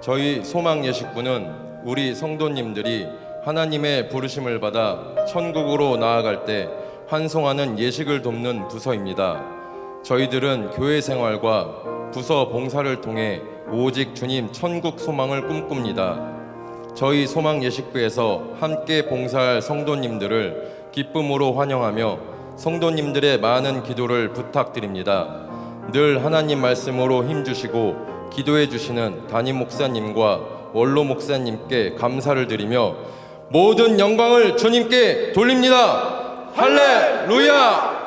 저희 소망 예식부는 우리 성도님들이 하나님의 부르심을 받아 천국으로 나아갈 때 환송하는 예식을 돕는 부서입니다. 저희들은 교회 생활과 부서 봉사를 통해 오직 주님 천국 소망을 꿈꿉니다. 저희 소망 예식부에서 함께 봉사할 성도님들을 기쁨으로 환영하며 성도님들의 많은 기도를 부탁드립니다. 늘 하나님 말씀으로 힘주시고 기도해 주시는 담임 목사님과 원로 목사님께 감사를 드리며 모든 영광을 주님께 돌립니다. 할렐루야!